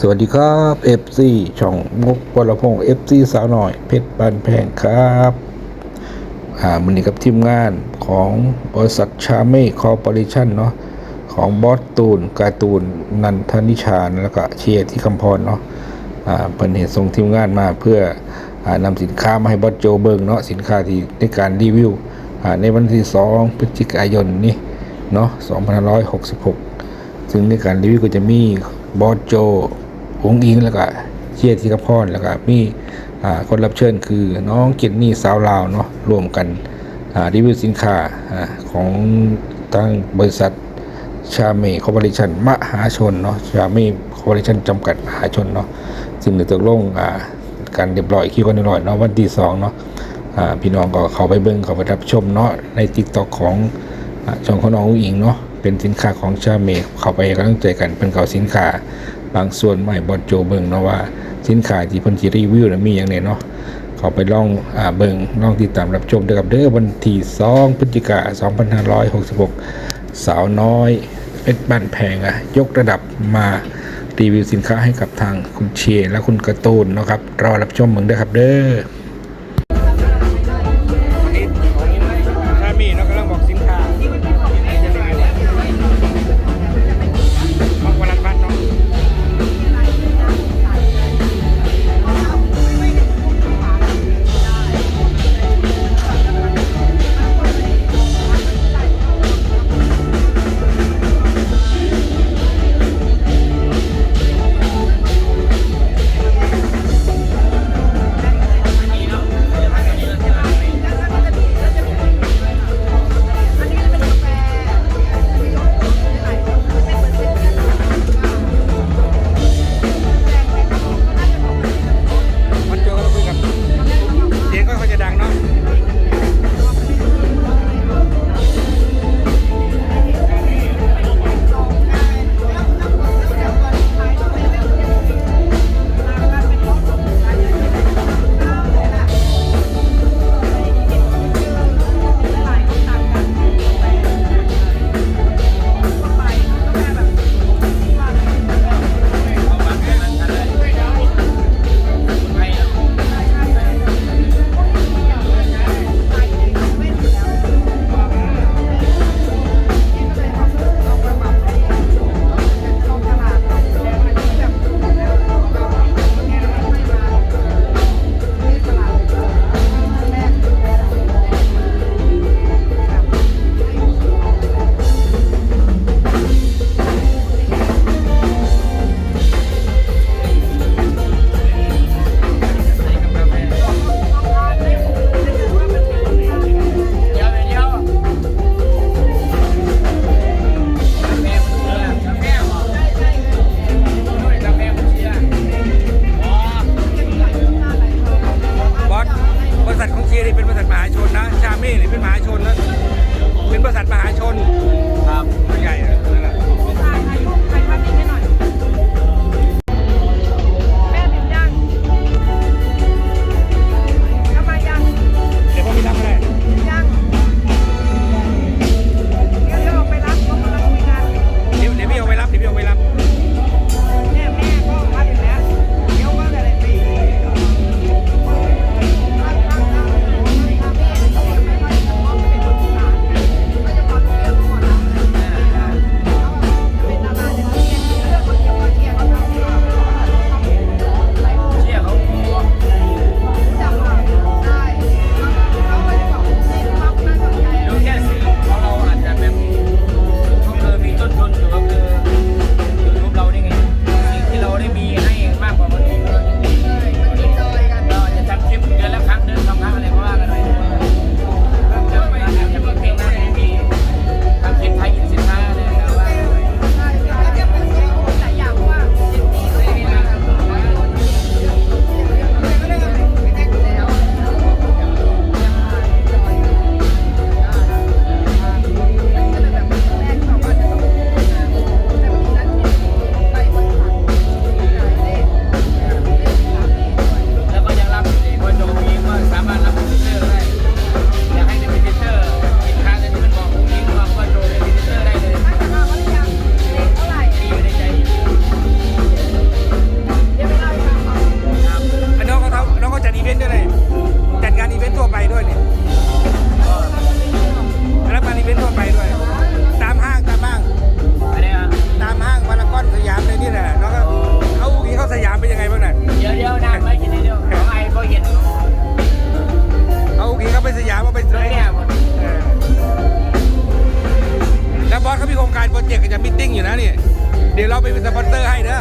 สวัสดีครับ FC ช่องมุกวรพงศ์ FC สาวหน่อย เพชรบันแพงครับอ่ามันนี้กับทีมงานของบริษัทชาเม่คอร์ปอเรชั่นเนาะของบอสตูนการ์ตูนนันทนิชาแล้วก็เชียร์ที่คำพรเนาะอ่าเป็นเหตุส่งทีมงานมาเพื่ออานำสินค้ามาให้บอสโจเบิงเนาะสินค้าที่ในการรีวิวอ่าในวันที่ 2 พฤศจิกายนนี้เนาะ2566 ซึ่งในการรีวิวก็จะมีบอสโจ องอิงแล้วก็เชียร์ธีรพรแล้วก็มีอ่คนรับเชิญคือน้องเจนนี่สาวลาวเนาะรวมกันรีวิวสินค้าอของทางบริษัทชาเมคอร์ปอเรชั่นมหาชนเนาะชาเมคอร์ปอเรชั่นจำกัดมหาชนเนาะซึ่งในตกลงอ่าการเรียบร้อยคิวกันเรียบร้อยเนาะวันที่สองเนาะพี่น้องก็เข้าไปเบิ่งเข้าไปรับชมเนาะในติ๊กต็อกของอช่องของน้องอุ้งอิงเนาะเป็นสินค้าของชาเมกเข้าไปให้กำลังใจกันเป็นเขาสินค้า บางส่วนใหม่บอดโจเบิงเนาะว่า สินค้าที่เพิ่นสิรีวิวน่ะมีอย่างไรเนาะเขาไปลองอ่าเบิงลองติดตามรับชมด้วยกับเด้อวันที่2พฤศจิกายน2566 สาวน้อยเพชรบ้านแพงอะยกระดับมารีวิวสินค้าให้กับทางคุณเชียร์และคุณกระตูนเนาะครับรอรับชมเมืองด้วยครับเด้อ จีนี่เป็นบริษัทมหาชนนะชาเม่นี่เป็นมหาชนนะเป็นบริษัทมหาชนครับตัวใหญ่นะนั่นแหละ เป็นสปอนเซอร์ให้เด้อ